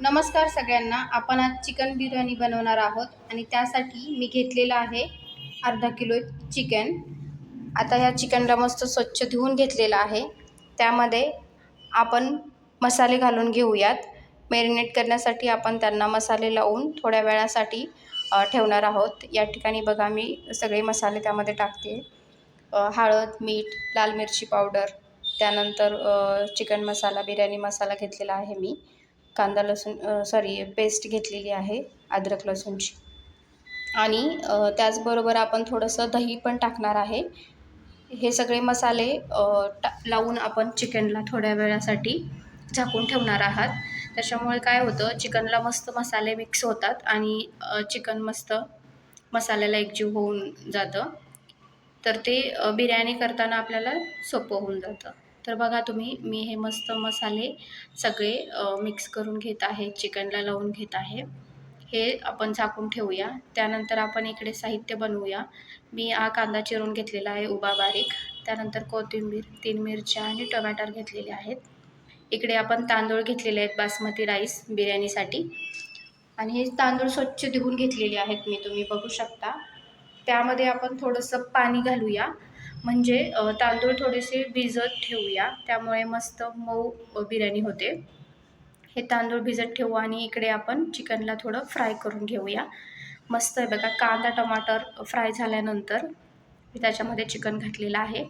नमस्कार सगळ्यांना. आपण आज चिकन बिर्याणी बनवणार आहोत आणि त्यासाठी मी घेतलेलं आहे अर्धा किलो चिकन. आता ह्या चिकनला मस्त स्वच्छ धुवून घेतलेलं आहे. त्यामध्ये आपण मसाले घालून घेऊयात. मॅरिनेट करण्यासाठी आपण त्यांना मसाले लावून थोड्या वेळासाठी ठेवणार आहोत. या ठिकाणी बघा मी सगळे मसाले त्यामध्ये टाकते. हळद मीठ लाल मिरची पावडर त्यानंतर चिकन मसाला बिर्याणी मसाला घेतलेला आहे मी. कांदा लसूण सॉरी पेस्ट घेतलेली आहे अद्रक लसूणची. आणि त्याचबरोबर आपण थोडंसं दही पण टाकणार आहे. हे सगळे मसाले टा लावून आपण चिकनला थोड्या वेळासाठी झाकून ठेवणार आहात. त्याच्यामुळे काय होतं चिकनला मस्त मसाले मिक्स होतात आणि चिकन मस्त मसाल्याला एकजीव होऊन जातं. तर ते बिर्याणी करताना आपल्याला सोपं होऊन जातं. तर बघा तुम्ही मी हे मस्त मसाले सगळे मिक्स करून घेत आहे चिकनला लावून घेत आहे. हे आपण झाकून ठेवूया. त्यानंतर आपण इकडे साहित्य बनवूया. मी हा कांदा चिरून घेतलेला आहे उभा बारीक. त्यानंतर कोथिंबीर तीन मिरच्या आणि टोमॅटो घेतलेले आहेत. इकडे आपण तांदूळ घेतलेले आहेत बासमती राईस बिर्याणीसाठी. आणि हे तांदूळ स्वच्छ धुवून घेतलेले आहेत मी तुम्ही बघू शकता. त्यामध्ये आपण थोडंसं पाणी घालूया. म्हणजे तांदूळ थोडेसे भिजत ठेवूया. त्यामुळे मस्त मऊ बिर्याणी होते. हे तांदूळ भिजत ठेवू आणि इकडे आपण चिकनला थोडं फ्राय करून घेऊया. मस्त आहे बघा कांदा टमाटर फ्राय झाल्यानंतर मी त्याच्यामध्ये चिकन घातलेलं आहे.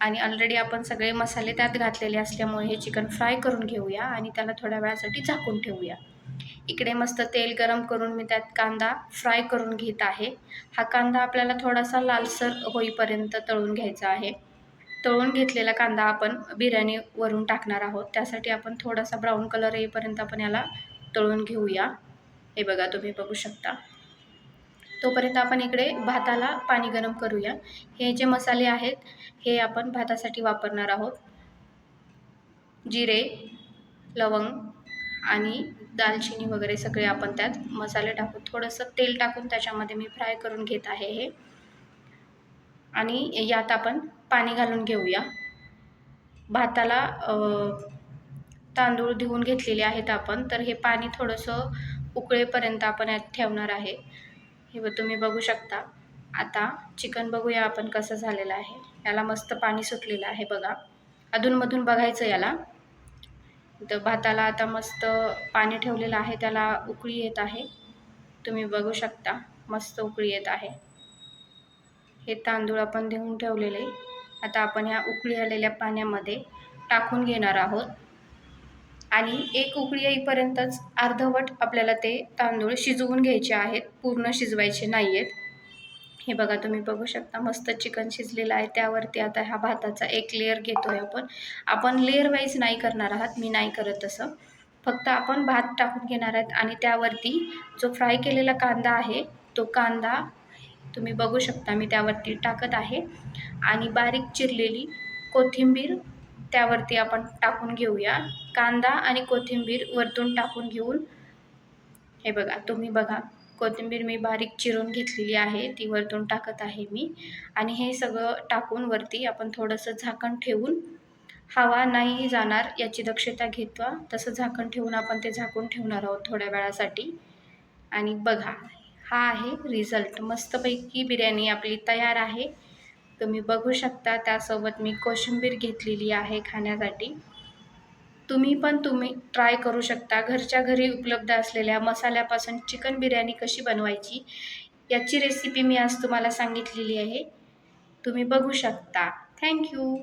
आणि ऑलरेडी आपण सगळे मसाले त्यात घातलेले असल्यामुळे हे चिकन फ्राय करून घेऊया आणि त्याला थोड्या वेळासाठी झाकून ठेवूया. इकडे मस्त तेल गरम करून मी त्यात कांदा फ्राय करून घेत आहे. हा कांदा आपल्याला थोडासा लालसर होईपर्यंत तळून घ्यायचा आहे. तळून घेतलेला कांदा आपण बिर्याणीवरून टाकणार आहोत. त्यासाठी आपण थोडासा ब्राऊन कलर येईपर्यंत आपण याला तळून घेऊया. हे बघा तुम्ही बघू शकता. तोपर्यंत आपण इकडे भाताला पाणी गरम करूया. हे जे मसाले आहेत हे आपण भातासाठी वापरणार आहोत. जिरे लवंग आणि दालचिनी वगैरे सगळे आपण त्यात मसाले टाकून थोडंसं तेल टाकून त्याच्यामध्ये मी फ्राय करून घेत आहे हे. आणि यात आपण पाणी घालून घेऊया. भाताला तांदूळ धुवून घेतलेले आहेत आपण तर हे पाणी थोडंसं उकळेपर्यंत आपण यात ठेवणार आहे. हे तुम्ही बघू शकता. आता चिकन बघूया आपण कसं झालेलं आहे. याला मस्त पाणी सुटलेलं आहे बघा. अधूनमधून बघायचं याला. तर भाताला आता मस्त पाणी ठेवलेलं आहे त्याला उकळी येत आहे. तुम्ही बघू शकता मस्त उकळी येत आहे. हे तांदूळ आपण देऊन ठेवलेले. आता आपण ह्या उकळी आलेल्या पाण्यामध्ये टाकून घेणार आहोत. आणि एक उकळी येईपर्यंतच अर्धवट आपल्याला ते तांदूळ शिजवून घ्यायचे आहेत पूर्ण शिजवायचे नाही आहेत हे बघा तुम्ही बघू शकता मस्त चिकन शिजलेलं आहे. त्यावरती आता हा भाताचा एक लेअर घेतो आहे आपण. आपण लेअर वाईज नाही करणार आहात मी नाही करत तसं. फक्त आपण भात टाकून घेणार आहेत आणि त्यावरती जो फ्राय केलेला कांदा आहे तो कांदा तुम्ही बघू शकता मी त्यावरती टाकत आहे. आणि बारीक चिरलेली कोथिंबीर त्यावरती आपण टाकून घेऊया. कांदा आणि कोथिंबीर वरतून टाकून घेऊन हे बघा तुम्ही बघा. कोथिंबीर मी बारीक चिरून घेतलेली आहे ती वरतून टाकत आहे मी. आणि हे सगळं टाकून वरती आपण थोडंसं झाकण ठेवून हवा नाही जाणार याची दक्षता घेतवा तसं झाकण ठेवून आपण ते झाकून ठेवणार आहोत थोड्या वेळासाठी. आणि बघा हा आहे रिझल्ट. मस्तपैकी बिर्याणी आपली तयार आहे. तुम्ही बघू शकता त्यासोबत मी कोशिंबीर घेतलेली आहे खाण्यासाठी. तुम्ही पण तुम्ही ट्राय करू शकता. घरच्या घरी उपलब्ध असलेल्या मसाल्यापासून चिकन बिर्याणी कशी बनवायची याची रेसिपी मी आज तुम्हाला सांगितलेली आहे. तुम्ही बघू शकता. थँक्यू